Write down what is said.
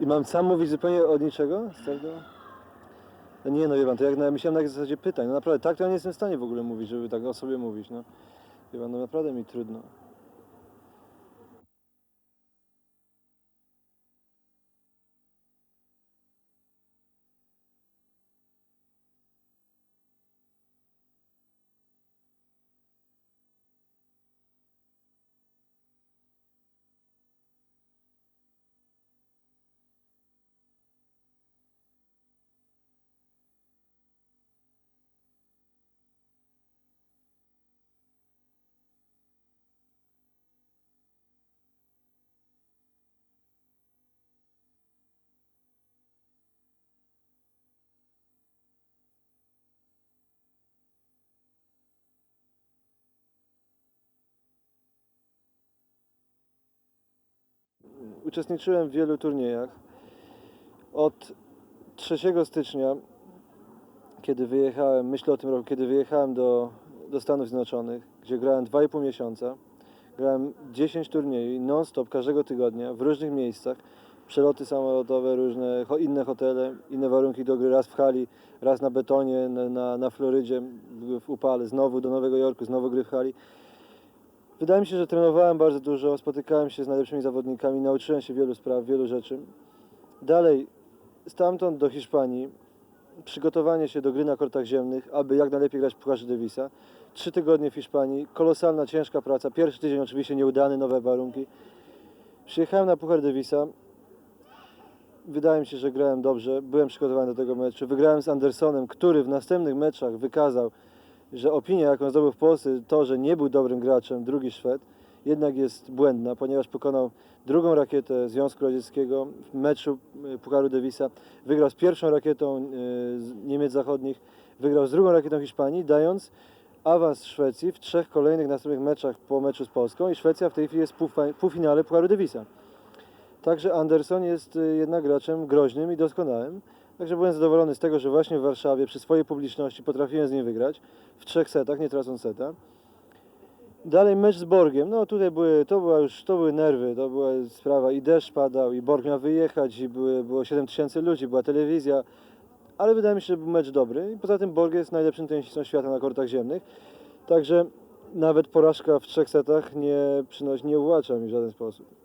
I mam sam mówić zupełnie od niczego? Z tego? No nie no, wie pan, to jak na, myślałem na zasadzie pytań. No naprawdę, tak to ja nie jestem w stanie w ogóle mówić, żeby tak o sobie mówić, no. Wie pan, no naprawdę mi trudno. Uczestniczyłem w wielu turniejach. Od 3 stycznia, kiedy wyjechałem, myślę o tym roku, kiedy wyjechałem do, do Stanów Zjednoczonych, gdzie grałem 2,5 miesiąca. Grałem 10 turniejów non-stop każdego tygodnia w różnych miejscach. Przeloty samolotowe, różne inne hotele, inne warunki do gry. Raz w hali, raz na betonie, na, na, na Florydzie, w upale, znowu do Nowego Jorku, znowu gry w hali. Wydaje mi się, że trenowałem bardzo dużo, spotykałem się z najlepszymi zawodnikami, nauczyłem się wielu spraw, wielu rzeczy. Dalej, stamtąd do Hiszpanii, przygotowanie się do gry na kortach ziemnych, aby jak najlepiej grać w Pucharze Davisa. Trzy tygodnie w Hiszpanii, kolosalna, ciężka praca. Pierwszy tydzień oczywiście nieudany, nowe warunki. Przyjechałem na Puchar Davisa. Wydaje mi się, że grałem dobrze, byłem przygotowany do tego meczu. Wygrałem z Andersonem, który w następnych meczach wykazał, że opinia, jaką zdobył w Polsce, to, że nie był dobrym graczem, drugi Szwed, jednak jest błędna, ponieważ pokonał drugą rakietę Związku Radzieckiego w meczu y, Pucharu Davisa. Wygrał z pierwszą rakietą y, Niemiec Zachodnich, wygrał z drugą rakietą Hiszpanii, dając awans Szwecji w trzech kolejnych następnych meczach po meczu z Polską i Szwecja w tej chwili jest w półfinale Pucharu Davisa. Także Anderson jest y, jednak graczem groźnym i doskonałym. Także byłem zadowolony z tego, że właśnie w Warszawie przy swojej publiczności potrafiłem z nim wygrać w trzech setach, nie tracąc seta. Dalej mecz z Borgiem. No tutaj były, to, była już, to były nerwy, to była sprawa i deszcz padał i Borg miał wyjechać i były, było 7 tysięcy ludzi, była telewizja. Ale wydaje mi się, że był mecz dobry. I poza tym Borg jest najlepszym tenisistą świata na kortach ziemnych. Także nawet porażka w trzech setach nie przynosi, nie uwłacza mi w żaden sposób.